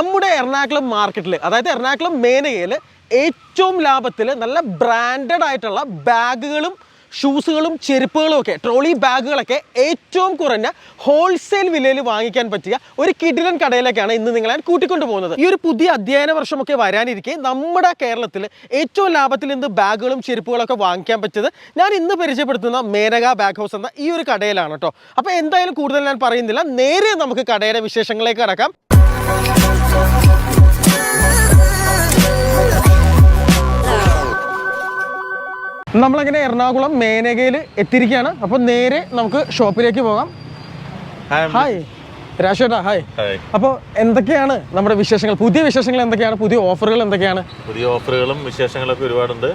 നമ്മുടെ എറണാകുളം മാർക്കറ്റിൽ അതായത് എറണാകുളം മേനകയിൽ ഏറ്റവും ലാഭത്തിൽ നല്ല ബ്രാൻഡഡ് ആയിട്ടുള്ള ബാഗുകളും ഷൂസുകളും ചെരുപ്പുകളും ഒക്കെ ട്രോളി ബാഗുകളൊക്കെ ഏറ്റവും കുറഞ്ഞ ഹോൾസെയിൽ വിലയിൽ വാങ്ങിക്കാൻ പറ്റിയ ഒരു കിടിലൻ കടയിലേക്കാണ് ഇന്ന് നിങ്ങളെ കൂട്ടിക്കൊണ്ടു പോകുന്നത്. ഈ ഒരു പുതിയ അധ്യയന വർഷമൊക്കെ വരാനിരിക്കെ നമ്മുടെ കേരളത്തിൽ ഏറ്റവും ലാഭത്തിൽ ഇന്ന് ബാഗുകളും ചെരുപ്പുകളൊക്കെ വാങ്ങിക്കാൻ പറ്റിയത് ഞാൻ ഇന്ന് പരിചയപ്പെടുത്തുന്ന മേനക ബാഗ് ഹൗസ് എന്ന ഈ ഒരു കടയിലാണ് കേട്ടോ അപ്പോൾ എന്തായാലും കൂടുതൽ ഞാൻ പറയുന്നില്ല. നേരെ നമുക്ക് കടയുടെ വിശേഷങ്ങളിലേക്ക് കടക്കാം. നമ്മളങ്ങനെ എറണാകുളം മേനകയിൽ എത്തിയിരിക്കുകയാണ്. അപ്പോൾ നേരെ നമുക്ക് ഷോപ്പിലേക്ക് പോകാം. ഹായ് രാശേട്ടാ ഹായ് അപ്പൊ അപ്പോൾ എന്തൊക്കെയാണ് നമ്മുടെ വിശേഷങ്ങൾ? പുതിയ വിശേഷങ്ങൾ എന്തൊക്കെയാണ്? പുതിയ ഓഫറുകൾ എന്തൊക്കെയാണ്? പുതിയ ഓഫറുകളും വിശേഷങ്ങളൊക്കെ ഒരുപാടുണ്ട്.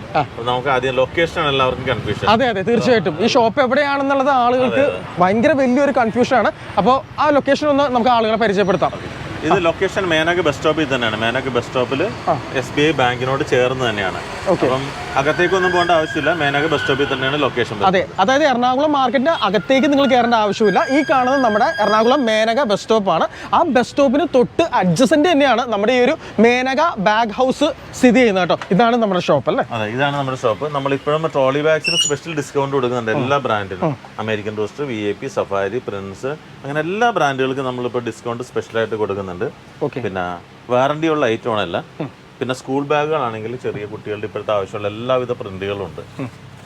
നമുക്ക് ആദ്യം ലൊക്കേഷൻ ആണ് എല്ലാവർക്കും കൺഫ്യൂഷൻ അതെ അതെ തീർച്ചയായിട്ടും. ഈ ഷോപ്പ് എവിടെയാണെന്നുള്ളത് ആളുകൾക്ക് ഭയങ്കര വലിയൊരു കൺഫ്യൂഷൻ ആണ്. അപ്പോൾ ആ ലൊക്കേഷൻ ഒന്ന് നമുക്ക് ആളുകളെ പരിചയപ്പെടുത്താം. ഇത് ലൊക്കേഷൻ മേനക ബസ് സ്റ്റോപ്പിൽ തന്നെയാണ്. മേനക ബസ് സ്റ്റോപ്പിൽ എസ് ബി ഐ ബാങ്കിനോട് ചേർന്ന് തന്നെയാണ്. അപ്പം അകത്തേക്കൊന്നും പോകേണ്ട ആവശ്യമില്ല. മേനക ബസ് സ്റ്റോപ്പിൽ തന്നെയാണ് ലൊക്കേഷൻ അതെ. അതായത് എറണാകുളം മാർക്കറ്റിന്റെ അകത്തേക്ക് നിങ്ങൾ കയറേണ്ട ആവശ്യമില്ല. ഈ കാണുന്നത് നമ്മുടെ എറണാകുളം മേനക ബസ് സ്റ്റോപ്പാണ് ആ ബസ് സ്റ്റോപ്പിന് തൊട്ട് അഡ്ജസന്റ് തന്നെയാണ് നമ്മുടെ ഈ ഒരു മേനക ബാഗ് ഹൗസ് സ്ഥിതി ചെയ്യുന്നത് കേട്ടോ. ഇതാണ് നമ്മുടെ ഷോപ്പ് അല്ലേ? അതെ ഇതാണ് നമ്മുടെ ഷോപ്പ് നമ്മൾ ഇപ്പോഴും ട്രോളി ബാഗ്സിന് സ്പെഷ്യൽ ഡിസ്കൗണ്ട് കൊടുക്കുന്നുണ്ട് എല്ലാ ബ്രാൻഡിനും American Tourister V I P Safari Prince അങ്ങനെ എല്ലാ ബ്രാൻഡുകൾക്കും നമ്മളിപ്പോൾ ഡിസ്കൗണ്ട് സ്പെഷ്യലായിട്ട് കൊടുക്കുന്നുണ്ട്. ഓക്കെ. പിന്നെ വാറണ്ടി ഉള്ള ഐറ്റം അല്ല പിന്നെ സ്കൂൾ ബാഗുകളാണെങ്കിൽ ചെറിയ കുട്ടികളുടെ ഇപ്പോഴത്തെ ആവശ്യമുള്ള എല്ലാവിധ പ്രിന്റുകളും ഉണ്ട്.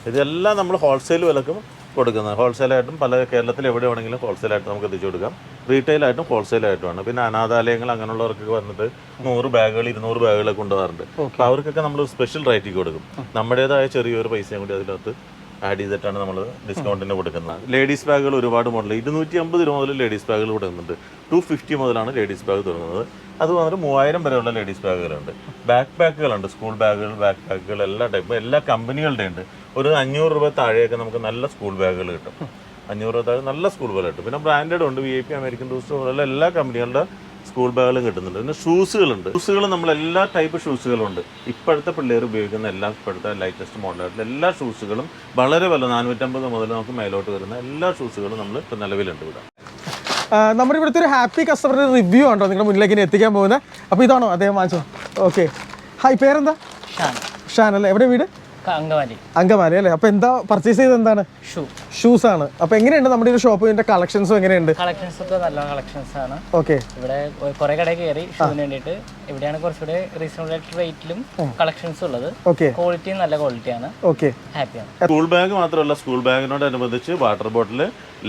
ഇതെല്ലാം നമ്മൾ ഹോൾസെയിൽ വിലക്കും കൊടുക്കുന്നത്. ഹോൾസെയിലായിട്ടും പല കേരളത്തിൽ എവിടെ വേണമെങ്കിലും ഹോൾസെയിലായിട്ട് നമുക്ക് എത്തിച്ചു കൊടുക്കാം. റീറ്റെയിലായിട്ടും ഹോൾസെയിലായിട്ടുമാണ് പിന്നെ അനാഥാലയങ്ങൾ അങ്ങനെയുള്ളവർക്കൊക്കെ വന്നിട്ട് നൂറ് ബാഗുകൾ ഇരുന്നൂറ് ബാഗുകളൊക്കെ കൊണ്ടുപോകാറുണ്ട് അപ്പോൾ അവർക്കൊക്കെ നമ്മൾ സ്പെഷ്യൽ റേറ്റിൽ കൊടുക്കും. നമ്മുടേതായ ചെറിയൊരു പൈസയും കൂടി അതിനകത്ത് ആഡ് ചെയ്തിട്ടാണ് നമ്മൾ ഡിസ്കൗണ്ടിന് കൊടുക്കുന്നത്. ലേഡീസ് ബാഗുകൾ ഒരുപാട് മോഡൽ ഇരുന്നൂറ്റി അമ്പത് രൂപ മുതൽ ലേഡീസ് ബാഗുകൾ കൊടുക്കുന്നുണ്ട്. ടു ഫിഫ്റ്റി മുതലാണ് ലേഡീസ് ബാഗ് തുടങ്ങുന്നത്. അത് വന്നിട്ട് മൂവായിരം വരെയുള്ള ലേഡീസ് ബാഗുകളുണ്ട് ബാക്ക് പാക്കുകളുണ്ട് സ്കൂൾ ബാഗുകൾ ബാക്ക് പാക്കുകൾ എല്ലാ ടൈപ്പും എല്ലാ കമ്പനികളുടെ ഉണ്ട്. ഒരു അഞ്ഞൂറ് രൂപ താഴെയൊക്കെ നമുക്ക് നല്ല സ്കൂൾ ബാഗുകൾ കിട്ടും. അഞ്ഞൂറ് രൂപ താഴെ നല്ല സ്കൂൾ ബാഗ് കിട്ടും. പിന്നെ ബ്രാൻഡഡ് ഉണ്ട്. V I P American Tourister പോലുള്ള എല്ലാ കമ്പനികളുടെ സ്കൂൾ ബാഗുകളും കിട്ടുന്നുണ്ട്. പിന്നെ ഷൂസുകളുണ്ട് ഷൂസുകൾ നമ്മൾ എല്ലാ ടൈപ്പ് ഷൂസുകളുണ്ട് ഇപ്പോഴത്തെ പിള്ളേർ ഉപയോഗിക്കുന്ന എല്ലാ ഇപ്പോഴത്തെ ലൈറ്റസ്റ്റ് മോഡലായിട്ടുള്ള എല്ലാ ഷൂസുകളും വളരെ വല്ല നാനൂറ്റമ്പത് മുതൽ നമുക്ക് മേലോട്ട് വരുന്ന എല്ലാ ഷൂസുകളും നമ്മൾ ഇപ്പോൾ നിലവിലുണ്ട് ഇവിടെ. നമ്മുടെ ഇവിടുത്തെ ഒരു ഹാപ്പി കസ്റ്റമറുടെ റിവ്യൂ ആണോ നിങ്ങളുടെ മുന്നിലേക്ക് ഇനി എത്തിക്കാൻ പോകുന്നത് അപ്പോൾ ഇതാണോ അദ്ദേഹം വാങ്ങിച്ചോ ഓക്കെ ഹായ് പേരെന്താ? ഷാൻ. ഷാൻ അല്ലേ? എവിടെ വീട്? അങ്കമാലി. അങ്കമാലി അല്ലേ? അപ്പോൾ എന്താ പർച്ചേസ് ചെയ്തത് എന്താണ്? ഷൂ ഷൂസ് ആണ്. അപ്പോൾ എങ്ങനെയുണ്ട് നമ്മുടെ ഒരു ഷോപ്പ് ഇതിന്റെ കളക്ഷൻസും എങ്ങനെയുണ്ട്? കളക്ഷൻസ് ഒക്കെ നല്ല കളക്ഷൻസ് ആണ്. ഓക്കെ ഇവിടെ കുറെ കടയിൽ കയറി ഷൂവിന് വേണ്ടിട്ട് ഇവിടെയാണ് കുറച്ചുകൂടെ റീസണബിൾ ആയിട്ട് റേറ്റിലും കളക്ഷൻസ് ഉള്ളത്. ഓക്കെ ക്വാളിറ്റിയും നല്ല ക്വാളിറ്റിയാണ് ഓക്കെ ഹാപ്പിയാണ് സ്കൂൾ ബാഗ് മാത്രമല്ല സ്കൂൾ ബാഗിനോട് അനുബന്ധിച്ച് water bottle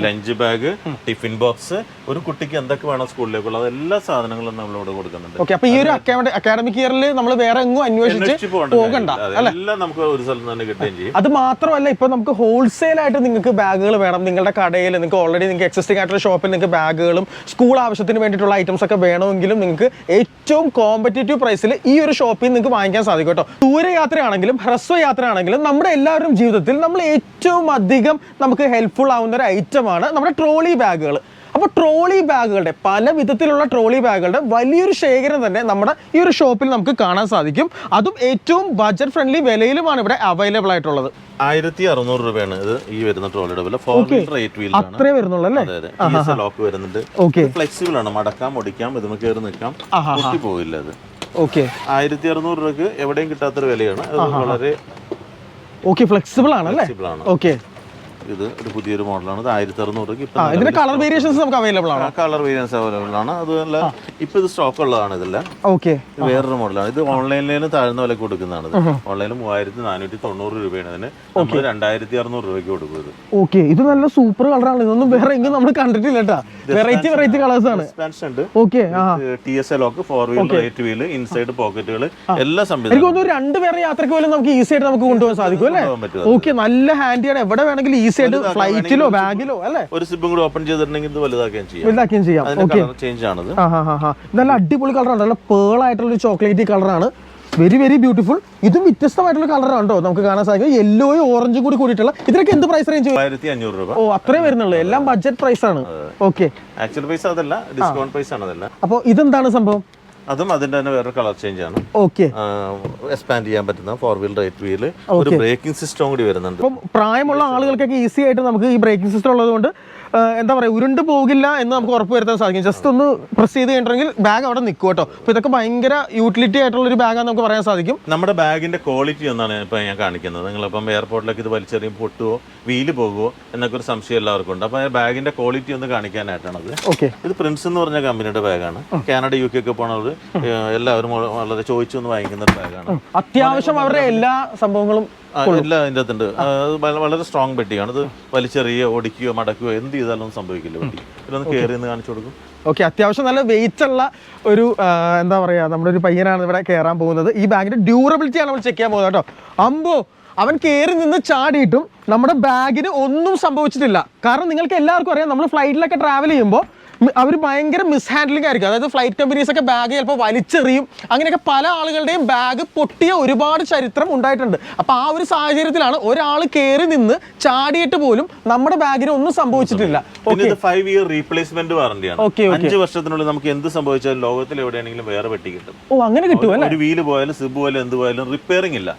lunch bag tiffin box ഒരു കുട്ടിക്ക് എന്തൊക്കെ വേണം സ്കൂളിലേക്കുള്ള എല്ലാ സാധനങ്ങളും നമ്മളിവിടെ കൊടുക്കുന്നുണ്ട്. ഓക്കെ അപ്പോൾ ഈ ഒരു അക്കാഡമിക് ഇയറിൽ നമ്മൾ വേറെ എങ്ങും അന്വേഷിച്ച് പോകണ്ട എല്ലാം. നമുക്ക് ഒരു സ്ഥലത്ത് തന്നെ കിട്ടുകയും ചെയ്യും. അത് മാത്രമല്ല ഇപ്പൊ നമുക്ക് ഹോൾസെയിൽ ആയിട്ട് നിങ്ങൾക്ക് ബാഗുകൾ വേണം. നിങ്ങളുടെ കടയിൽ നിങ്ങൾക്ക് ഓൾറെഡി നിങ്ങൾക്ക് എക്സിസ്റ്റിംഗ് ആയിട്ടുള്ള ഷോപ്പിൽ നിങ്ങൾക്ക് ബാഗുകളും സ്കൂൾ ആവശ്യത്തിന് വേണ്ടിയിട്ടുള്ള ഐറ്റംസ് ഒക്കെ വേണമെങ്കിലും നിങ്ങൾക്ക് ഏറ്റവും കോമ്പറ്റേറ്റീവ് പ്രൈസിൽ ഈ ഒരു ഷോപ്പിൽ നിങ്ങൾക്ക് വാങ്ങിക്കാൻ സാധിക്കും കേട്ടോ ദൂരയാത്രയാണെങ്കിലും ഹ്രസ്വ യാത്രയാണെങ്കിലും നമ്മുടെ എല്ലാവരും ജീവിതത്തിൽ നമ്മൾ ഏറ്റവും അധികം നമുക്ക് ഹെൽപ്ഫുൾ ആവുന്ന ഒരു ഐറ്റമാണ് നമ്മുടെ ട്രോളി ബാഗുകൾ. അപ്പോൾ ട്രോളി ബാഗുകളുടെ പല വിധത്തിലുള്ള ട്രോളി ബാഗുകളുടെ വലിയൊരു ശേഖരം തന്നെ നമ്മുടെ ഈ ഒരു ഷോപ്പിൽ നമുക്ക് കാണാൻ സാധിക്കും. അതും ഏറ്റവും ബഡ്ജറ്റ് ഫ്രണ്ട്ലി വിലയിലുമാണ് ഇവിടെ അവൈലബിൾ ആയിട്ടുള്ളത്. ആയിരത്തി അറുന്നൂറ് രൂപയാണ് ഇത് ഈ വരുന്ന ട്രോളിയുടെ വില. ഫോർ റേറ്റ് എയ്റ്റ് വീൽ അത്രേ വരുന്നുള്ളൂ അല്ലേ? ലോക്ക് വരുന്നുണ്ട്. ഓക്കെ ഫ്ലെക്സിബിൾ ആണ്. മടക്കാം ഒടിക്കാം ഇതുമ കയറി നിൽക്കാം. പൊട്ടി പോകില്ല അത് ഓക്കെ ആയിരത്തി അറുന്നൂറ് രൂപക്ക് എവിടെയും കിട്ടാത്തൊരു വിലയാണ്. അത് വളരെ ഓക്കെ ഫ്ലെക്സിബിൾ ആണ് അല്ലേ ഫ്ലെക്സിബിൾ ആണ്. ഓക്കെ ഇത് ഒരു പുതിയൊരു മോഡലാണ്. ഇത് ആയിരത്തി അറുന്നൂറ് ഇതിന്റെ കളർ വേരിയേഷൻസ് നമുക്ക് അവൈലബിൾ ആണ്? കളർ വേരിയൻസ് അവൈലബിൾ ആണ്. അതുമല്ല ഇപ്പൊ ഇത് സ്റ്റോക്ക് ഉള്ളതാണ് ഇതെല്ലാം. ഓക്കെ വേറൊരു മോഡലാണ്. ഇത് ഓൺലൈനിൽ താഴ്ന്ന വിലക്ക് കൊടുക്കുന്നതാണ് ഇത്. ഓൺലൈനിൽ മൂവായിരത്തി നാനൂറ്റി തൊണ്ണൂറ് രൂപയാണ് ഇതിന്. നമ്മൾ രണ്ടായിരത്തി അറുന്നൂറ് രൂപയ്ക്ക് കൊടുക്കും ഇത്. ഓക്കെ ഇത് നല്ല സൂപ്പർ കളറാണ് ഇതൊന്നും വേറെ എങ്ങും നമ്മൾ കണ്ടിട്ടില്ല കേട്ടാ. വെറൈറ്റി വെറൈറ്റി കളേഴ്സ് ആണ്. ഉണ്ട്. Okay T S A lock four wheel rate wheel inside പോക്കറ്റുകൾ എല്ലാ എനിക്ക് സംവിധാനം തോന്നുന്നു രണ്ട് പേരുടെ യാത്രയ്ക്ക് പോലും നമുക്ക് ഈസി ആയിട്ട് നമുക്ക് കൊണ്ടുപോകാൻ സാധിക്കും അല്ലേ? ഓക്കെ നല്ല ഹാൻഡിയാണ് എവിടെ വേണമെങ്കിലും ഈസി ആയിട്ട് ഫ്ലൈറ്റിലോ ബാഗിലോ അല്ലേ? ഒരു സിബും കൂടി ഓപ്പൺ ചെയ്തിട്ടുണ്ടെങ്കിൽ ഇത് വലുതാക്കുകയും ചെയ്യാം. വലുതാക്കുകയും ചെയ്യാം. ഓക്കെ ചേഞ്ച് ആണത്. നല്ല അടിപൊളി കളറാണ്. നല്ല പേൾ ആയിട്ടുള്ള ഒരു ചോക്ലേറ്റ് കളറാണ്. വെരി വെരി ബ്യൂട്ടിഫുൾ ഇതും വ്യത്യസ്തമായിട്ടുള്ള കളറാണ് കേട്ടോ. നമുക്ക് കാണാൻ സാധിക്കും. യെല്ലോയും ഓറഞ്ചും കൂടി കൂടിയിട്ടുള്ള. ഇതിനൊക്കെ എന്ത് പ്രൈസ് റേഞ്ച് രൂപ. ഓ അത്രേ വരുന്നുള്ളൂ. എല്ലാം ബഡ്ജറ്റ് പ്രൈസ് ആണ്. ഓക്കെ ആക്ച്വൽ പ്രൈസ് അതല്ല ഡിസ്കൗണ്ട് പ്രൈസ് ആണ് അതല്ല അപ്പോൾ ഇതെന്താണ് സംഭവം? അതും അതിന്റെ തന്നെ വേറെ കളർ ചേഞ്ച് ആണ് ഓക്കെ എക്സ്പാൻഡ് ചെയ്യാൻ പറ്റുന്ന ഫോർ വീൽ റൈറ്റ് വീൽ ഒരു ബ്രേക്കിംഗ് സിസ്റ്റം കൂടി വരുന്നുണ്ട്. പ്രായമുള്ള ആളുകൾക്കൊക്കെ ഈസി ആയിട്ട് നമുക്ക് ഈ ബ്രേക്കിംഗ് സിസ്റ്റം ഉള്ളതുകൊണ്ട് എന്താ പറയുക ഉരുണ്ട് പോകില്ല എന്ന് നമുക്ക് ഉറപ്പ് വരുത്താൻ സാധിക്കും. ജസ്റ്റ് ഒന്ന് പ്രസ് ചെയ്ത് കഴിഞ്ഞിട്ടുണ്ടെങ്കിൽ ബാഗ് അവിടെ നിൽക്കും കേട്ടോ. അപ്പോൾ ഇതൊക്കെ ഭയങ്കര യൂട്ടിലിറ്റി ആയിട്ടുള്ള ഒരു ബാഗാന്ന് നമുക്ക് പറയാൻ സാധിക്കും. നമ്മുടെ ബാഗിന്റെ ക്വാളിറ്റി ഒന്നാണ് ഇപ്പൊ ഞാൻ കാണിക്കുന്നത്. നിങ്ങളിപ്പം എയർപോർട്ടിലേക്ക് ഇത് വലിച്ചെറിയും പൊട്ടുവോ വീൽ പോകുമോ എന്നൊക്കെ ഒരു സംശയം എല്ലാവർക്കും ഉണ്ട്. അപ്പോൾ ബാഗിന്റെ ക്വാളിറ്റി ഒന്ന് കാണിക്കാനായിട്ടാണത് ഓക്കെ ഇത് പ്രിൻസ് എന്ന് പറഞ്ഞ കമ്പനിയുടെ ബാഗാണ് കാനഡ യു കെ ഒക്കെ പോണവർ എല്ലാവരും വളരെ ചോദിച്ചു വാങ്ങിക്കുന്ന ഒരു ബാഗാണ് അത്യാവശ്യം അവരുടെ എല്ലാ സംഭവങ്ങളും എല്ലാം അതിന്റെ അകത്തുണ്ട്. അത് വളരെ സ്ട്രോങ് പെട്ടിയാണ് ഇത് വലിച്ചെറിയോ ഒടിക്കുകയോ മടക്കുകയോ എന്ത് ചെയ്താലൊന്നും സംഭവിക്കില്ല പെട്ടി ഇതൊന്ന് കയറി നിന്ന് കാണിച്ചു കൊടുക്കും. ഓക്കെ അത്യാവശ്യം നല്ല വെയിറ്റ് ഉള്ള ഒരു എന്താ പറയുക നമ്മുടെ ഒരു പയ്യനാണ് ഇവിടെ കയറാൻ പോകുന്നത്. ഈ ബാഗിന്റെ ഡ്യൂറബിലിറ്റി ആണ് നമ്മൾ ചെക്ക് ചെയ്യാൻ പോകുന്നത് കേട്ടോ. അമ്പോ അവൻ കയറി നിന്ന് ചാടിയിട്ടും നമ്മുടെ ബാഗിന് ഒന്നും സംഭവിച്ചിട്ടില്ല. കാരണം നിങ്ങൾക്ക് എല്ലാവർക്കും അറിയാം നമ്മൾ ഫ്ലൈറ്റിലൊക്കെ ട്രാവൽ ചെയ്യുമ്പോൾ അവർ ഭയങ്കര മിസ്ഹാൻഡ്ലിംഗ് ആയിരിക്കും. അതായത് ഫ്ലൈറ്റ് കമ്പനീസ് ഒക്കെ ബാഗ് ചിലപ്പോൾ വലിച്ചെറിയും. അങ്ങനെയൊക്കെ പല ആളുകളുടെയും ബാഗ് പൊട്ടിയ ഒരുപാട് ചരിത്രം ഉണ്ടായിട്ടുണ്ട്. അപ്പോൾ ആ ഒരു സാഹചര്യത്തിലാണ് ഒരാൾ കയറി നിന്ന് ചാടിയിട്ട് പോലും നമ്മുടെ ബാഗിന് ഒന്നും സംഭവിച്ചിട്ടില്ല. ഫൈവ് ഇയർ റീപ്ലേസ്മെന്റ് വാറന്റിയാണ്. അഞ്ച് വർഷത്തിനുള്ളിൽ നമുക്ക് എന്ത് സംഭവിച്ചാലും ലോകത്തിൽ എവിടെയാണെങ്കിലും വേറെ പെട്ടി കിട്ടും. ഓ അങ്ങനെ കിട്ടും ഒരു വീൽ പോയാലും സിബ് പോയാലും എന്ത് പോയാലും റിപ്പയറിംഗ് ഇല്ല.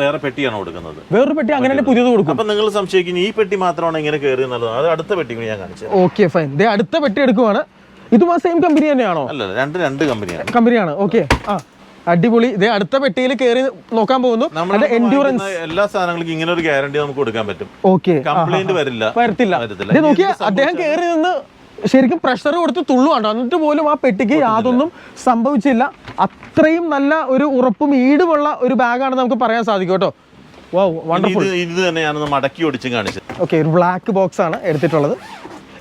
വേറെ പെട്ടിയാണ് കൊടുക്കുന്നത്. വേറൊരു പെട്ടി അങ്ങനെ പുതിയത് കൊടുക്കും. അപ്പൊ നിങ്ങൾ സംശയിക്കുന്നു ഈ പെട്ടി മാത്രമാണ് ഇങ്ങനെ കയറി എന്നുള്ളത്. അത് അടുത്ത പെട്ടി ഞാൻ കാണിച്ചത് ഓക്കെ ഫൈൻ ദേ അടുത്ത പെട്ടി എടുക്കുവാണ്. ഇതും ആ സെയിം കമ്പനി തന്നെയാണോ? അല്ല രണ്ട് രണ്ട് കമ്പനിയാണ് കമ്പനിയാണ്. ഓക്കെ ആ അടിപൊളി. ഇതേ അടുത്ത പെട്ടിയിൽ കയറി നോക്കാൻ പോകുന്നു. നമ്മുടെ എൻഡ്യൂറൻസ് എല്ലാ സാധനങ്ങൾക്കും ഇങ്ങനെ ഒരു ഗ്യാരണ്ടി നമുക്ക് കൊടുക്കാൻ പറ്റും. ഓക്കെ കംപ്ലൈന്റ് വരില്ല. വരത്തില്ല. വരത്തില്ല. നോക്കിയാ അദ്ദേഹം കയറി നിന്ന് ശരിക്കും പ്രഷർ കൊടുത്ത് തുള്ളുവാണ്ടോ എന്നിട്ട് പോലും ആ പെട്ടിക്ക് യാതൊന്നും സംഭവിച്ചില്ല. അത്രയും നല്ല ഒരു ഉറപ്പും ഈടുമുള്ള ഒരു ബാഗാണ് നമുക്ക് പറയാൻ സാധിക്കും കേട്ടോ. വണ്ടർഫുൾ ഇത് തന്നെയാണ് തന്നെ മടക്കി ഓടിച്ചും കാണിച്ചത്. ഓക്കെ ഒരു ബ്ലാക്ക് ബോക്സ് ആണ് എടുത്തിട്ടുള്ളത്.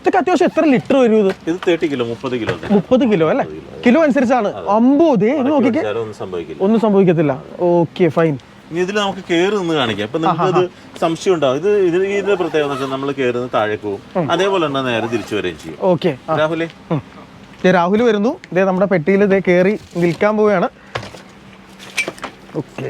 ഇതൊക്കെ അത്യാവശ്യം എത്ര ലിറ്റർ വരും ഇത്? ഇത് തേർട്ടി കിലോ മുപ്പത് കിലോ മുപ്പത് കിലോ അല്ലേ? കിലോ അനുസരിച്ചാണ്. അമ്പത് ഇത് നോക്കിക്കേ. ഒന്നും സംഭവിക്കത്തില്ല. Okay fine. ഇതിൽ നമുക്ക് കയറി നിന്ന് കാണിക്കാം. ഇപ്പൊ നമുക്ക് അത് സംശയം ഉണ്ടാവും. ഇത് ഇത് ഇതിന്റെ പ്രത്യേകത വെച്ചാൽ നമ്മൾ കയറുന്ന താഴേക്ക് പോകും അതേപോലെ തന്നെ നേരെ തിരിച്ചു വരികയും ചെയ്യും. ഓക്കെ രാഹുലേ? രാഹുൽ വരുന്നു. ഇതേ നമ്മുടെ പെട്ടിയിൽ ഇതേ കയറി നിൽക്കാൻ പോവുകയാണ്. ഓക്കെ.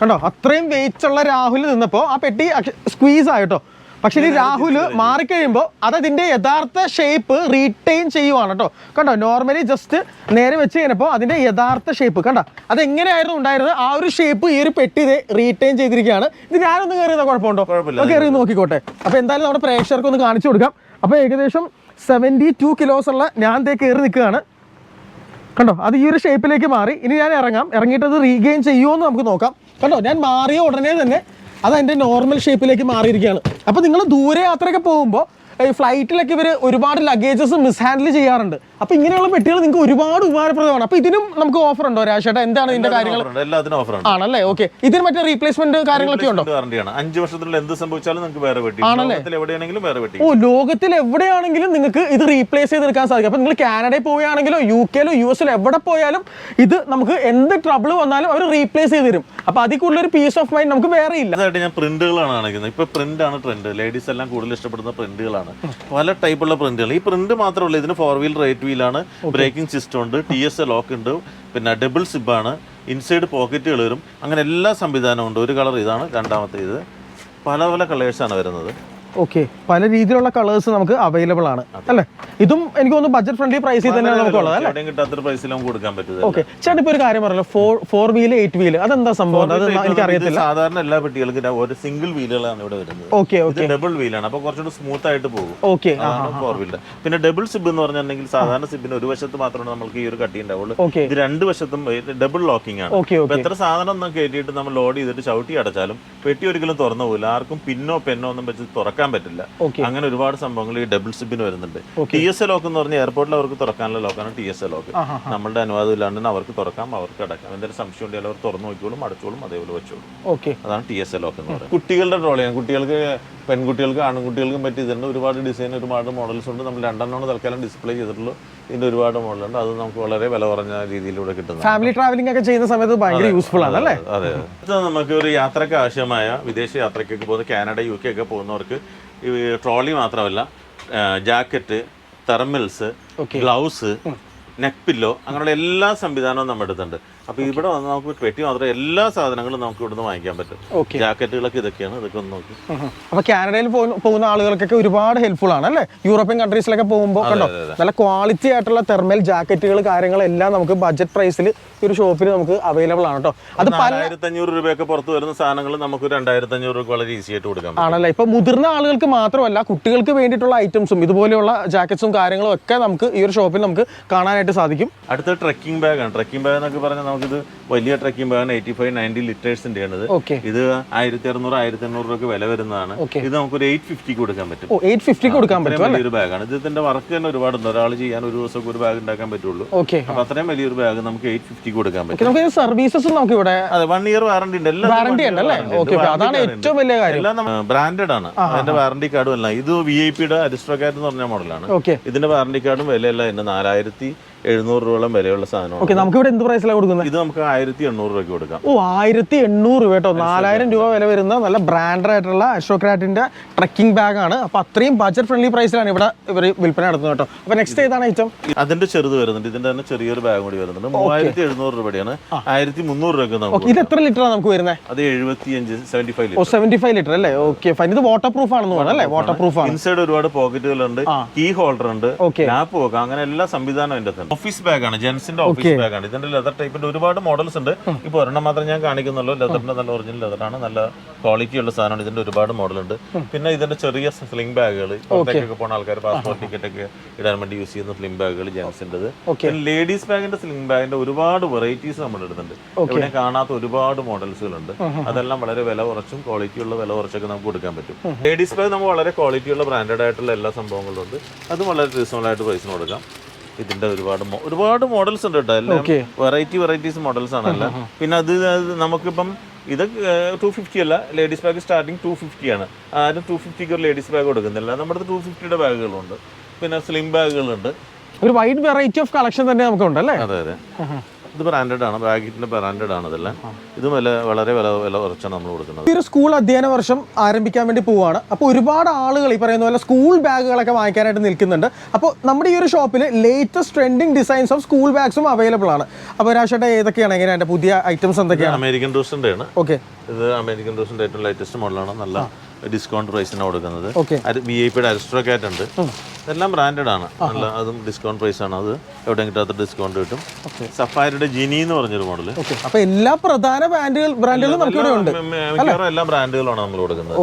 കണ്ടോ? അത്രയും വെയിറ്റ് ഉള്ള രാഹുൽ നിന്നപ്പോൾ ആ പെട്ടി സ്ക്വീസ് ആയിട്ടോ പക്ഷെ ഇനി രാഹുൽ മാറിക്കഴിയുമ്പോൾ അത് അതിന്റെ യഥാർത്ഥ ഷേപ്പ് റീറ്റെയിൻ ചെയ്യുവാണ് കേട്ടോ. കണ്ടോ? നോർമലി ജസ്റ്റ് നേരെ വെച്ച് കഴിഞ്ഞപ്പോൾ അതിന്റെ യഥാർത്ഥ ഷേപ്പ് കണ്ടോ? അത് എങ്ങനെയായിരുന്നു ഉണ്ടായിരുന്നത്? ആ ഒരു ഷേപ്പ് ഈ ഒരു പെട്ടി ഇത് റീറ്റെയിൻ ചെയ്തിരിക്കുകയാണ്. ഇത് ഞാനൊന്ന് കയറിയതാ കുഴപ്പമുണ്ടോ? കയറി നോക്കിക്കോട്ടെ. അപ്പോൾ എന്തായാലും നമ്മുടെ പ്രേക്ഷകർക്ക് ഒന്ന് കാണിച്ചു കൊടുക്കാം. അപ്പോൾ ഏകദേശം സെവന്റി ടു കിലോസ് ഉള്ള ഞാൻ ദേ കയറി നിൽക്കുകയാണ്. കണ്ടോ? അത് ഈ ഒരു ഷേപ്പിലേക്ക് മാറി. ഇനി ഞാൻ ഇറങ്ങാം. ഇറങ്ങിയിട്ട് അത് റീഗെയിൻ ചെയ്യുമോ എന്ന് നമുക്ക് നോക്കാം. കണ്ടോ? ഞാൻ മാറിയ ഉടനെ തന്നെ അത് അതിന്റെ നോർമൽ ഷേപ്പിലേക്ക് മാറിയിരിക്കുകയാണ്. അപ്പോൾ നിങ്ങൾ ദൂരെ യാത്രയൊക്കെ പോകുമ്പോൾ ഈ ഫ്ലൈറ്റിലൊക്കെ ഇവർ ഒരുപാട് ലഗേജസ് മിസ്ഹാൻഡിൽ ചെയ്യാറുണ്ട്. അപ്പോൾ ഇങ്ങനെയുള്ള പെട്ടികൾ നിങ്ങൾക്ക് ഒരുപാട് ഉപകാരപ്രദമാണ്. അപ്പൊ ഇതിനും നമുക്ക് ഓഫർ ഉണ്ടോ രാജേട്ടാ? എന്താണ് ഇതിന്റെ കാര്യങ്ങൾ എല്ലാത്തിനും ഓഫർ ആണല്ലേ? ഓക്കെ ഇതിന് മറ്റേ റീപ്ലേസ്മെന്റ് കാര്യങ്ങളൊക്കെ ഉണ്ടോ? അഞ്ച് വർഷത്തിനുള്ളിൽ എന്ത് സംഭവിച്ചാലും നിങ്ങൾക്ക് വേറെ വെട്ടി ലോകത്തിൽ എവിടെയാണെങ്കിലും വേറെ വെട്ടി ഓ ലോകത്തിൽ എവിടെയാണെങ്കിലും നിങ്ങൾക്ക് ഇത് റീപ്ലേസ് ചെയ്ത് എടുക്കാൻ സാധിക്കും. അപ്പൊ നിങ്ങൾ കാനഡയിൽ പോവുകയാണെങ്കിലോ യു കെയിലോ യു എസിലോ എവിടെ പോയാലും ഇത് നമുക്ക് എന്ത് ട്രബിൾ വന്നാലും അവർ റീപ്ലേസ് ചെയ്ത് തരും. അപ്പൊ അതിൽ കൂടുതൽ ഒരു പീസ് ഓഫ് മൈൻഡ് നമുക്ക് വേറെ ഇല്ല. അതായിട്ട് ഞാൻ പ്രിന്റുകളാണ് കാണിക്കുന്നത്. ഇപ്പൊ പ്രിന്റ് ആണ് ട്രെൻഡ് ലേഡീസ് എല്ലാം കൂടുതൽ ഇഷ്ടപ്പെടുന്ന പ്രിന്റുകളാണ്. പല ടൈപ്പുള്ള പ്രിന്റുകൾ ഈ പ്രിന്റ് മാത്രമല്ല ഇതിന് ഫോർ വീൽ റേറ്റ് വീലാണ് ബ്രേക്കിംഗ് സിസ്റ്റം ഉണ്ട് ടി എസ് എ ലോക്ക് ഉണ്ട് പിന്നെ ഡബിൾ സിബാണ് ഇൻസൈഡ് പോക്കറ്റുകൾ വരും. അങ്ങനെ എല്ലാ സംവിധാനവും ഉണ്ട്. ഒരു കളർ ഇതാണ് രണ്ടാമത്തെ ഇത് പല പല കളേഴ്സാണ് വരുന്നത്. ഓക്കെ പല രീതിയിലുള്ള കളേഴ്സ് നമുക്ക് അവൈലബിൾ ആണ്. അല്ലേ? ഇതും എനിക്ക് തോന്നുന്നു ബഡ്ജറ്റ് ഫ്രണ്ട്ലി പ്രൈസിൽ തന്നെയാണ് നമുക്ക് ഉള്ളത് അല്ലേ? കിട്ടാത്ത പ്രൈസിൽ നമുക്ക് കൊടുക്കാൻ പറ്റും ഓക്കെ ചേട്ടൻ ഇപ്പോൾ ഒരു കാര്യം പറഞ്ഞല്ലോ four four wheel eight wheel അതെന്താ സംഭവം? അത് എനിക്ക് അറിയത്തില്ല സാധാരണ എല്ലാ പെട്ടികൾക്കും ഒരു സിംഗിൾ വീലുകളാണ് ഇവിടെ വരുന്നത്. ഓക്കെ ഓക്കെ ഡബിൾ വീലാണ് അപ്പൊ കുറച്ചുകൂടി സ്മൂത്ത് ആയിട്ട് പോകും. ഓക്കെ ഫോർ വീലർ പിന്നെ ഡബിൾ സിബ് എന്ന് പറഞ്ഞിട്ടുണ്ടെങ്കിൽ സാധാരണ സിബിന് ഒരു വശത്ത് മാത്രമാണ് നമുക്ക് ഈ ഒരു കട്ടി ഉണ്ടാവുള്ളൂ ഓക്കെ ഇത് രണ്ട് വശത്തും ഡബിൾ ലോക്കിംഗ് ആണ്. അപ്പൊ ഓക്കെ എത്ര സാധനം ഒന്നും കയറ്റിയിട്ട് നമ്മൾ ലോഡ് ചെയ്തിട്ട് ചവിട്ടി അടച്ചാലും പെട്ടി ഒരിക്കലും തുറന്നു പോകില്ല. ആർക്കും പിന്നോ പെന്നോ ഒന്നും വെച്ച് തുറക്കാൻ പറ്റില്ല. അങ്ങനെ ഒരുപാട് സംഭവങ്ങൾ ഈ ഡബിൾ സിബിന് വരുന്നുണ്ട്. ടി എസ് എ ലോക്ക് എന്ന് പറഞ്ഞാൽ എയർപോർട്ടിൽ അവർക്ക് തുറക്കാനുള്ള ലോക്കാണ് ടി എസ് എ ലോക്ക് നമ്മളുടെ അനുവാദം ഇല്ലാണ്ട് അവർക്ക് തുറക്കാം അവർക്ക് അടക്കാം. എന്തെങ്കിലും സംശയം ഉണ്ടെങ്കിൽ അവർ തുറന്നു നോക്കിയോളും അടച്ചോളും അതേപോലെ വെച്ചോളും. ഓക്കെ അതാണ് ടി എസ് എ ലോക്ക് എന്ന് പറയുന്നത്. കുട്ടികളുടെ ട്രോളിയാണ് കുട്ടികൾക്ക് പെൺകുട്ടികൾക്ക് ആൺകുട്ടികൾക്കും പറ്റി ഇതിന്റെ ഒരുപാട് ഡിസൈൻ ഒരുപാട് മോഡൽസ് ഉണ്ട്. നമ്മൾ രണ്ടെണ്ണമാണ് തൽക്കാലം ഡിസ്പ്ലേ ചെയ്തിട്ടുള്ളൂ. ഇതിന്റെ ഒരുപാട് മോഡലുണ്ട് അത് നമുക്ക് വളരെ വില കുറഞ്ഞ രീതിയിലൂടെ കിട്ടുന്നത് ഫാമിലി ട്രാവലിംഗ് ഒക്കെ ചെയ്യുന്ന സമയത്ത് ഭയങ്കര യൂസ്ഫുൾ ആണ് അല്ലേ? അതെ ഇത് നമുക്ക് ഒരു യാത്രയ്ക്ക് ആവശ്യമായ വിദേശ യാത്രയ്ക്കൊക്കെ പോകുന്ന കാനഡ യു കെ ഒക്കെ പോകുന്നവർക്ക് ഈ ട്രോളി മാത്രമല്ല jacket thermals gloves neck pillow അങ്ങനെയുള്ള എല്ലാ സംവിധാനവും നമ്മൾ അടുത്തുണ്ട്. അപ്പൊ ഇവിടെ വന്ന് നമുക്ക് പെട്ടി മാത്രം എല്ലാ സാധനങ്ങളും നമുക്ക് ഇവിടുന്ന് വാങ്ങിക്കാൻ പറ്റും. ജാക്കറ്റുകളൊക്കെ ഇതൊക്കെയാണ് ഇതൊക്കെ ഒന്ന് നോക്കി. അപ്പൊ കാനഡയിൽ പോകുന്ന ആളുകൾക്കൊക്കെ ഒരുപാട് ഹെൽപ്ഫുൾ ആണ് അല്ലേ? യൂറോപ്യൻ കൺട്രീസിലൊക്കെ പോകുമ്പോൾ കണ്ടോ? നല്ല ക്വാളിറ്റി ആയിട്ടുള്ള തെർമൽ ജാക്കറ്റുകൾ കാര്യങ്ങളെല്ലാം നമുക്ക് ബഡ്ജറ്റ് പ്രൈസിൽ ഈ ഒരു ഷോപ്പിൽ നമുക്ക് അവൈലബിൾ ആണ് കേട്ടോ അത് പല നാലായിരത്തി അഞ്ഞൂറ് രൂപയൊക്കെ പുറത്ത് വരുന്ന സാധനങ്ങൾ നമുക്ക് രണ്ടായിരത്തി അഞ്ഞൂറ് രൂപ വളരെ ഈസി ആയിട്ട് കൊടുക്കാം ആണല്ലേ? ഇപ്പൊ മുതിർന്ന ആളുകൾക്ക് മാത്രമല്ല കുട്ടികൾക്ക് വേണ്ടിയിട്ടുള്ള ഐറ്റംസും ഇതുപോലെയുള്ള ജാക്കറ്റ്സും കാര്യങ്ങളും ഒക്കെ നമുക്ക് ഈ ഒരു ഷോപ്പിൽ നമുക്ക് കാണാനായിട്ട് സാധിക്കും. അടുത്ത ട്രക്കിംഗ് ബാഗാണ് ട്രക്കിംഗ് ബാഗ് എന്നൊക്കെ പറഞ്ഞാൽ നമുക്കിത് വലിയ ട്രക്കിംഗ് ബാഗാണ് എയ്റ്റി ഫൈവ് നയന്റി ലിറ്റേഴ്സിന്റെ ആണ് ഇത് ആയിരത്തി അറുന്നൂറ് ആയിരത്തി എണ്ണൂറ് രൂപ വില വരുന്നതാണ്. ഇത് നമുക്കൊരു എയ്റ്റ് ഫിഫ്റ്റിക്ക് കൊടുക്കാൻ പറ്റും. എയ്റ്റ് ഫിഫ്റ്റിക്ക് കൊടുക്കാൻ പറ്റും വലിയൊരു ബാഗാണ് ഇതിന്റെ വർക്ക് തന്നെ ഒരുപാട് ഉണ്ട് ഒരാൾ ചെയ്യാൻ ഒരു ദിവസം ഒരു ബാഗ് ഉണ്ടാക്കാൻ പറ്റുള്ളൂ. അപ്പൊ അത്രയും വലിയൊരു ബാഗ് നമുക്ക് എയ്റ്റ് ഫിഫ്റ്റിക്ക് കൊടുക്കാൻ പറ്റും. സർവീസസും നമുക്ക് ഇവിടെ. അതെ വൺ ഇയർ വാറണ്ടി ഉണ്ട്. എല്ലാം വാറണ്ടി ഉണ്ടല്ലേ ഓക്കെ അതാണ് ഏറ്റവും വലിയ കാര്യം. എല്ലാം ബ്രാൻഡഡ് ആണ്. അതിന്റെ വാറണ്ടി കാർഡും എല്ലാം ഇത് വി ഐ പിയുടെ അരിസ്ട്രോകാറ്റ് എന്ന് പറഞ്ഞ മോഡലാണ് ഇതിന്റെ വാറണ്ടി കാർഡും വിലയല്ല ഉണ്ട് നാലായിരത്തി എഴുന്നൂറ് രൂപയോളം വിലയുള്ള സാധനം ഓക്കെ നമുക്ക് ഇവിടെ എന്ത് പ്രൈസിലാണ് കൊടുക്കുന്നത്? ഇത് നമുക്ക് ആയിരത്തി എണ്ണൂറ് രൂപയ്ക്ക് കൊടുക്കാം. ഓ ആയിരത്തി എണ്ണൂറ് രൂപ കേട്ടോ. നാലായിരം രൂപ. വില വരുന്ന നല്ല ബ്രാൻഡഡ് ആയിട്ടുള്ള അഷോക്രാറ്റിന്റെ ട്രക്കിംഗ് ബാഗ് ആണ്. അപ്പൊ അത്രയും ബഡ്ജറ്റ് ഫ്രണ്ട്ലി പ്രൈസിലാണ് ഇവിടെ ഇവർ വിൽപ്പന നടത്തുന്നത് കേട്ടോ. അപ്പൊ നെക്സ്റ്റ് ഏതാണ് ഐറ്റം അതിന്റെ ചെറുത് വരുന്നുണ്ട്. ഇതിന്റെ തന്നെ ചെറിയൊരു ബാഗ് കൂടി വരുന്നുണ്ട്. മൂവായിരത്തി എഴുന്നൂറ് രൂപയാണ് ആയിരത്തി മുന്നൂറ് രൂപയ്ക്ക് നമുക്ക് ഇത് എത്ര ലിറ്റർ ആണ് നമുക്ക് വരുന്നത് അത് എഴുപത്തി അഞ്ച് seventy five oh seventy five litre അല്ലേ? ഓക്കെ ഫൈൻ ഇത് വാട്ടർ പ്രൂഫ് ആണെന്ന് തോന്നുന്നു അല്ലേ? വാട്ടർ പ്രൂഫ് ആണ്. ഇൻസൈഡ് ഒരുപാട് പോക്കറ്റുകളുണ്ട് കീ ഹോൾഡർ ഉണ്ട്. ലാപ്പ് വെക്കാം. അങ്ങനെ എല്ലാ സംവിധാനം അതിന്റെ ഓഫീസ് ബാഗ് ആണ്. ജെൻസിന്റെ ഓഫീസ് ബാഗ് ആണ്. ഇതിന്റെ ലെതർ ടൈപ്പിന്റെ ഒരുപാട് മോഡൽസ് ഉണ്ട്. ഇപ്പൊ ഒരെണ്ണം മാത്രം ഞാൻ കാണിക്കുന്നുള്ളൂ. ലെതറിന്റെ നല്ല ഒറിജിനൽ ലെതർ ആണ്. നല്ല ക്വാളിറ്റി ഉള്ള സാധനമാണ്. ഇതിന്റെ ഒരുപാട് മോഡൽ ഉണ്ട്. പിന്നെ ഇതിന്റെ ചെറിയ സ്ലിംഗ് ബാഗുകൾ പുറത്തേക്കൊക്കെ പോകുന്ന ആൾക്കാർ പാസ്പോർട്ട് ടിക്കറ്റ് ഒക്കെ ഇടാൻ വേണ്ടി യൂസ് ചെയ്യുന്ന സ്ലിംഗ് ബാഗുകൾ ജെൻസിന്റെ Okay. ലേഡീസ് ബാഗിന്റെ സ്ലിംഗ് ബാഗിന്റെ ഒരുപാട് വെറൈറ്റീസ് നമ്മൾ ഇടുന്നുണ്ട്. ഇവിടെ കാണാത്ത ഒരുപാട് മോഡൽസുകളുണ്ട് അതെല്ലാം വളരെ വില കുറച്ചും ക്വാളിറ്റി ഉള്ള വില കുറച്ചൊക്കെ നമുക്ക് കൊടുക്കാൻ പറ്റും. ലേഡീസ് ബാഗ് നമ്മൾ വളരെ ക്വാളിറ്റി ഉള്ള ബ്രാൻഡഡ് ആയിട്ടുള്ള എല്ലാ സംഭവങ്ങളും ഉണ്ട്. അത് വളരെ റീസണബിൾ ആയിട്ട് പ്രൈസിന് കൊടുക്കാം. ഇതിന്റെ ഒരുപാട് ഒരുപാട് മോഡൽസ് ഉണ്ട് കേട്ടോ. എല്ലാം വെറൈറ്റി വെറൈറ്റീസ് മോഡൽസ് ആണല്ലോ പിന്നെ അത് നമുക്കിപ്പം ഇത് ടു ഫിഫ്റ്റി അല്ല ladies bag starting two fifty ആണ്. ആരും ടു ഫിഫ്റ്റിക്ക് ഒരു ലേഡീസ് ബാഗ് കൊടുക്കുന്നില്ല. നമ്മുടെ ടു ഫിഫ്റ്റിയുടെ ബാഗുകളുണ്ട്. പിന്നെ സ്ലിം ബാഗുകളുണ്ട്. ഒരു വൈഡ് വെറൈറ്റി ഓഫ് കളക്ഷൻ തന്നെ നമുക്കുണ്ട് അല്ലേ? അതെ അതെ. ഇത് ബ്രാൻഡഡ് ആണ് ബാഗിന്റെ ബ്രാൻഡഡ് ആണ് ഇതെല്ലാം. ഇതും വില വളരെ വില വില കുറച്ചാണ് നമ്മൾ കൊടുക്കുന്നത്. ഈ ഒരു സ്കൂൾ അധ്യയന വർഷം ആരംഭിക്കാൻ വേണ്ടി പോവാണ്. അപ്പോൾ ഒരുപാട് ആളുകൾ ഈ പറയുന്ന പോലെ സ്കൂൾ ബാഗുകളൊക്കെ വാങ്ങിക്കാനായിട്ട് നിൽക്കുന്നുണ്ട്. അപ്പോൾ നമ്മുടെ ഈ ഒരു ഷോപ്പിൽ latest trending designs of school ബാഗ്സും available ആണ്. അപ്പോൾ രാഷേട്ട ഏതൊക്കെയാണ് എങ്ങനെയാണ് പുതിയ ഐറ്റംസ് എന്തൊക്കെയാണ്? അമേരിക്കൻ ടൂറിസ്റ്റിന്റെ ആണ് ഓക്കെ ഇത് അമേരിക്കൻ ടൂറിസ്റ്റിന്റെ ഏറ്റവും ലേറ്റസ്റ്റ് മോഡലാണ് നല്ല ഡിസ്കൗണ്ട് പ്രൈസിനാണ് കൊടുക്കുന്നത്. വി ഐ പിയുടെ അരിസ്ട്രോക്കാറ്റ് ഉണ്ട്. എല്ലാം ബ്രാൻഡഡ് ആണ്. നല്ല അതും ഡിസ്കൗണ്ട് പ്രൈസ് ആണ്. അത് എവിടെയും കിട്ടാത്ത ഡിസ്കൗണ്ട് കിട്ടും. സഫാരിയുടെ ജിനി എന്ന് പറഞ്ഞൊരു മോഡൽ എല്ലാ പ്രധാന ബ്രാൻഡുകൾ ബ്രാൻഡുകളും നമുക്ക് ഉണ്ട്. മിക്കവാറും എല്ലാ ബ്രാൻഡുകളാണ് നമ്മൾ കൊടുക്കുന്നത്.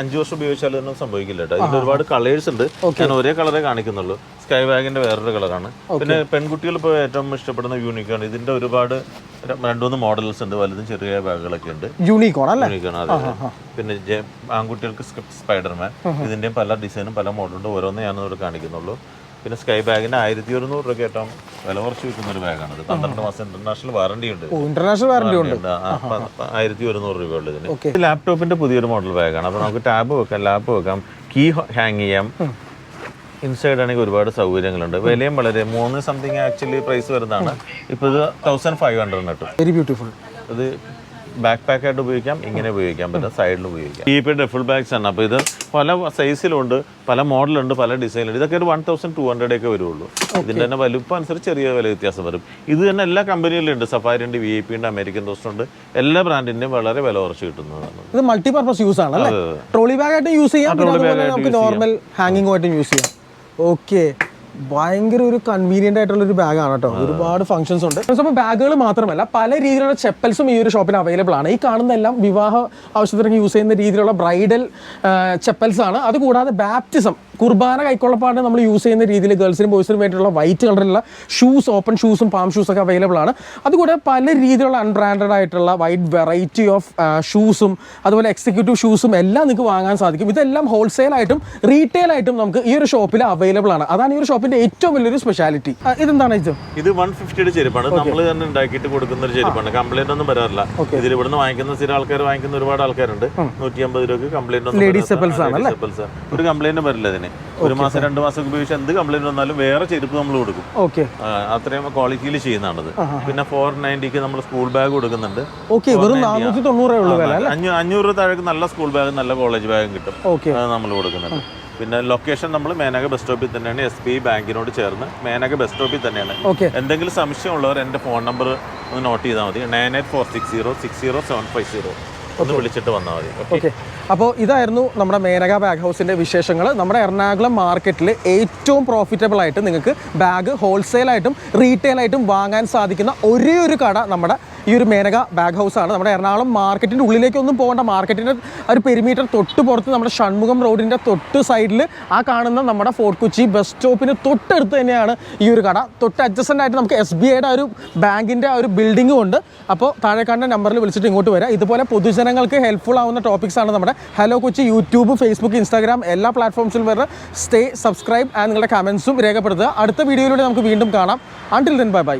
അഞ്ചു വർഷം ഉപയോഗിച്ചാൽ ഒന്നും സംഭവിക്കില്ല കേട്ടോ. ഇതിന് ഒരുപാട് കളേഴ്സ് ഉണ്ട്. ഞാൻ ഒരേ കളറേ കാണിക്കുന്നുള്ളൂ. സ്കൈ ബാഗിന്റെ വേറൊരു കളറാണ് പിന്നെ പെൺകുട്ടികൾ ഇപ്പോൾ ഏറ്റവും ഇഷ്ടപ്പെടുന്ന യൂണിക്കാണ് ഇതിന്റെ ഒരുപാട് രണ്ടുമൂന്ന് മോഡൽസ് ഉണ്ട് വലുതും ചെറിയ ബാഗുകളൊക്കെ ഉണ്ട്. യൂണിക്കോൺ അല്ലേ? യൂണിക്കോൺ അതെ. പിന്നെ ആൺകുട്ടികൾക്ക് സ്പൈഡർമാൻ ഇതിന്റെയും പല ഡിസൈനും പല മോഡലുണ്ട് ഓരോന്ന് ഞാൻ ഇവിടെ കാണിക്കുന്നുള്ളൂ. പിന്നെ സ്കൈ ബാഗിന് ആയിരത്തി ഒരുന്നൂറ് രൂപ ഏറ്റവും വില കുറച്ച് വിൽക്കുന്ന ഒരു ബാഗാണ് പന്ത്രണ്ട് മാസം ഇന്റർനാഷണൽ വാറണ്ടി ഉണ്ട് ഇന്റർനാഷണൽ വാറണ്ടി ഉണ്ട്. ആയിരത്തി ഒരുന്നൂറ് രൂപ ഇതിന്. ലാപ്ടോപ്പിന്റെ പുതിയൊരു മോഡൽ ബാഗാണ് അപ്പൊ നമുക്ക് ടാബ് വെക്കാം ലാപ്പ് വെക്കാം. കീ ഹാങ് ചെയ്യാം ഇൻസൈഡ് ആണെങ്കിൽ ഒരുപാട് സൗകര്യങ്ങളുണ്ട്. വിലയും വളരെ മൂന്ന് സംതിങ് ആക്ച്വലി പ്രൈസ് വരുന്നതാണ്. ഇപ്പോൾ ഇത് തൗസൻഡ് ഫൈവ് ഹൺഡ്രഡ് കിട്ടും. വെരി ബ്യൂട്ടിഫുൾ ഇത് ബാക്ക് പാക്ക് ആയിട്ട് ഉപയോഗിക്കാം ഇങ്ങനെ ഉപയോഗിക്കാം പറ്റും സൈഡിൽ ഉപയോഗിക്കാം. ഈ പേര് ഡെഫിൾ ബാഗ്സ് ആണ്. അപ്പോൾ ഇത് പല സൈസിലുണ്ട് പല മോഡലുണ്ട് പല ഡിസൈനിലുണ്ട് ഇതൊക്കെ ഒരു വൺ തൗസൻഡ് ടു ഹൺഡ്രഡ് ഒക്കെ വരുള്ളൂ. ഇതിന്റെ തന്നെ വലുപ്പം അനുസരിച്ച് ചെറിയ വില വ്യത്യാസം വരും. ഇത് തന്നെ എല്ലാ കമ്പനിയിലും ഉണ്ട്. സഫാരി ഉണ്ട് വി ഐ പി ഉണ്ട് അമേരിക്കൻ ദോസ്റ്റ് ഉണ്ട്. എല്ലാ ബ്രാൻഡിന്റെയും വളരെ വില കുറച്ച് കിട്ടുന്നതാണ്. ഇത് മൾട്ടി പർപ്പസ് യൂസ് ആണ് ട്രോളി ബാഗ് ആയിട്ട് യൂസ് ചെയ്യാം നോർമൽ ഹാങ്ങിങ് ആയിട്ടും യൂസ് ചെയ്യാം. ഓക്കെ ഭയങ്കര ഒരു കൺവീനിയന്റ് ആയിട്ടുള്ള ഒരു ബാഗാണ് കേട്ടോ. ഒരുപാട് ഫംഗ്ഷൻസ് ഉണ്ട്. അപ്പോൾ ബാഗുകൾ മാത്രമല്ല പല രീതിയിലുള്ള ചെപ്പൽസും ഈ ഒരു ഷോപ്പിൽ അവൈലബിൾ ആണ്. ഈ കാണുന്ന എല്ലാം വിവാഹ ആവശ്യത്തിനൊക്കെ യൂസ് ചെയ്യുന്ന രീതിയിലുള്ള ബ്രൈഡൽ ചെപ്പൽസ് ആണ് അതുകൂടാതെ ബാപ്റ്റിസം കുർബാന കൈക്കൊള്ളപ്പാട് നമ്മൾ യൂസ് ചെയ്യുന്ന രീതിയിൽ ഗേൾസിനും ബോയ്സിനും വേണ്ടിയിട്ടുള്ള വൈറ്റ് കളറിലുള്ള ഷൂസ് ഓപ്പൺ ഷൂസും പാം ഷൂസ് ഒക്കെ അവൈലബിൾ ആണ്. അതുകൂടെ പല രീതിയിലുള്ള അൺബ്രാൻഡഡ് ആയിട്ടുള്ള വൈറ്റ് വെറൈറ്റി ഓഫ് ഷൂസും അതുപോലെ എക്സിക്യൂട്ടീവ് ഷൂസും എല്ലാം നിങ്ങൾക്ക് വാങ്ങാൻ സാധിക്കും. ഇതെല്ലാം ഹോൾസെയിൽ ആയിട്ടും റീറ്റെയിൽ ആയിട്ടും നമുക്ക് ഈ ഒരു ഷോപ്പിൽ അവൈലബിൾ ആണ്. അതാണ് ഈ ഒരു ഷോപ്പിന്റെ ഏറ്റവും വലിയൊരു സ്പെഷ്യാലിറ്റി ഇതെന്താണ് ഇത് ഇത് വൺ ഫിഫ്റ്റിയുടെ ചെരുപ്പാണ്. നമ്മൾ തന്നെ ഉണ്ടാക്കിയിട്ട് കൊടുക്കുന്ന ഒരു ചെരുപ്പാണ്. കംപ്ലൈന്റ് ഒന്നും വരാറില്ല. ഇതിൽ ഇവിടുന്ന് വാങ്ങിക്കുന്ന ചില ആൾക്കാർ വാങ്ങിക്കുന്ന ഒരുപാട് ആൾക്കാരുണ്ട്. നൂറ്റി അമ്പത് രൂപയ്ക്ക് കംപ്ലൈന്റ് ഒന്നും. ഒരു കംപ്ലൈന്റും വരില്ല ഇതിന്. ഒരു മാസം രണ്ട് മാസം ഉപയോഗിച്ച് എന്ത് കംപ്ലൈന്റ് വന്നാലും വേറെ ചെരുപ്പ് നമ്മൾ കൊടുക്കും. ഓക്കെ അത്രയും ക്വാളിറ്റിയിൽ ചെയ്യുന്നതാണത്. പിന്നെ ഫോർ നയന്റിക്ക് നമ്മൾ സ്കൂൾ ബാഗ് കൊടുക്കുന്നുണ്ട്. അഞ്ഞൂറ് രൂപ താഴേക്ക് നല്ല സ്കൂൾ ബാഗ് നല്ല കോളേജ് ബാഗും കിട്ടും. അത് നമ്മൾ കൊടുക്കുന്നുണ്ട്. പിന്നെ ലൊക്കേഷൻ നമ്മൾ മേനക ബസ് സ്റ്റോപ്പിൽ തന്നെയാണ് എസ് ബി ഐ ബാങ്കിനോട് ചേർന്ന് മേനക ബസ് സ്റ്റോപ്പിൽ തന്നെയാണ്. ഓക്കെ എന്തെങ്കിലും സംശയമുള്ളവർ എന്റെ ഫോൺ നമ്പർ ഒന്ന് നോട്ട് ചെയ്താൽ മതി. Nine eight four six zero six zero seven five zero. ഒന്ന് വിളിച്ചിട്ട് വന്നാൽ മതി. ഓക്കെ? അപ്പോൾ ഇതായിരുന്നു നമ്മുടെ മേനക ബാഗ് ഹൗസിന്റെ വിശേഷങ്ങൾ നമ്മുടെ എറണാകുളം മാർക്കറ്റിൽ ഏറ്റവും പ്രോഫിറ്റബിൾ ആയിട്ട് നിങ്ങൾക്ക് ബാഗ് ഹോൾസെയിലായിട്ടും റീറ്റെയിലായിട്ടും വാങ്ങാൻ സാധിക്കുന്ന ഒരേ ഒരു കട നമ്മുടെ ഈ ഒരു മേനക ബാഗ് ഹൗസ് ആണ്. നമ്മുടെ എറണാകുളം മാർക്കറ്റിന്റെ ഉള്ളിലേക്കൊന്നും പോകേണ്ട. മാർക്കറ്റിന്റെ ഒരു പെരിമീറ്റർ തൊട്ട് പുറത്ത് നമ്മുടെ ഷൺമുഖം റോഡിന്റെ തൊട്ട് സൈഡിൽ ആ കാണുന്ന നമ്മുടെ ഫോർട്ട് കൊച്ചി ബസ് സ്റ്റോപ്പിന് തൊട്ടടുത്ത് തന്നെയാണ് ഈ ഒരു കട. തൊട്ട് അഡ്ജസ്റ്റന്റ് ആയിട്ട് നമുക്ക് എസ് ബി ഐയുടെ ഒരു ബാങ്കിന്റെ ഒരു ബിൽഡിങ്ങും ഉണ്ട്. അപ്പോൾ താഴെ കാണുന്ന നമ്പറിൽ വിളിച്ചിട്ട് ഇങ്ങോട്ട് വരാം. ഇതുപോലെ പൊതുജനങ്ങൾക്ക് ഹെൽപ്ഫുൾ ആവുന്ന ടോപ്പിക്സ് ആണ് നമ്മുടെ hello Kochi YouTube Facebook Instagram എല്ലാ പ്ലാറ്റ്ഫോംസിലും വരുന്ന സ്റ്റേ സബ്സ്ക്രൈബ് ആൻഡ് നിങ്ങളുടെ കമൻസും രേഖപ്പെടുത്തുക. അടുത്ത വീഡിയോയിലൂടെ നമുക്ക് വീണ്ടും കാണാം. Until then bye bye